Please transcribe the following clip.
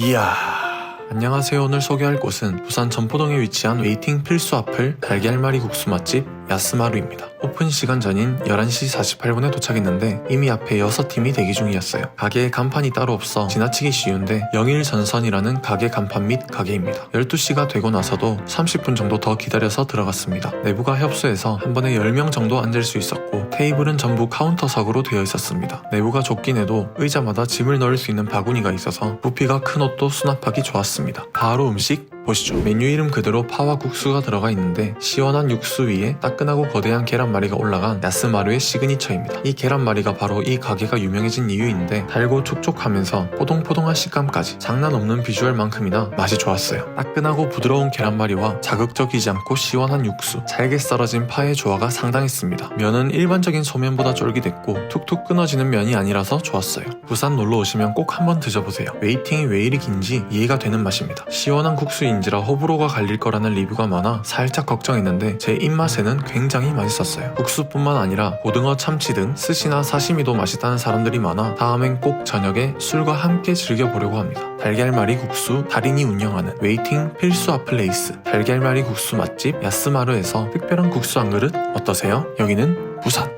이야. 안녕하세요. 오늘 소개할 곳은 부산 전포동에 위치한 웨이팅 필수 앞을 달걀말이 국수 맛집 야스마루입니다. 오픈 시간 전인 11시 48분에 도착했는데 이미 앞에 6팀이 대기 중이었어요. 가게에 간판이 따로 없어 지나치기 쉬운데 영일 전선이라는 가게 간판 및 가게입니다. 12시가 되고 나서도 30분 정도 더 기다려서 들어갔습니다. 내부가 협소해서 한 번에 10명 정도 앉을 수 있었고 테이블은 전부 카운터석으로 되어 있었습니다. 내부가 좁긴 해도 의자마다 짐을 넣을 수 있는 바구니가 있어서 부피가 큰 옷도 수납하기 좋았습니다. 바로 음식 보시죠. 메뉴 이름 그대로 파와 국수가 들어가 있는데 시원한 육수 위에 따끈하고 거대한 계란말이가 올라간 야스마루의 시그니처입니다. 이 계란말이가 바로 이 가게가 유명해진 이유인데 달고 촉촉하면서 포동포동한 식감까지 장난 없는 비주얼만큼이나 맛이 좋았어요. 따끈하고 부드러운 계란말이와 자극적이지 않고 시원한 육수, 잘게 썰어진 파의 조화가 상당했습니다. 면은 일반적인 소면보다 쫄깃했고 툭툭 끊어지는 면이 아니라서 좋았어요. 부산 놀러 오시면 꼭 한번 드셔보세요. 웨이팅이 왜 이리 긴지 이해가 되는 맛입니다. 시원한 국수인 지라 호불호가 갈릴 거라는 리뷰가 많아 살짝 걱정했는데 제 입맛에는 굉장히 맛있었어요. 국수뿐만 아니라 고등어, 참치 등 스시나 사시미도 맛있다는 사람들이 많아 다음엔 꼭 저녁에 술과 함께 즐겨보려고 합니다. 달걀말이 국수 달인이 운영하는 웨이팅 필수 아플레이스 달걀말이 국수 맛집 야스마르에서 특별한 국수 한 그릇 어떠세요? 여기는 부산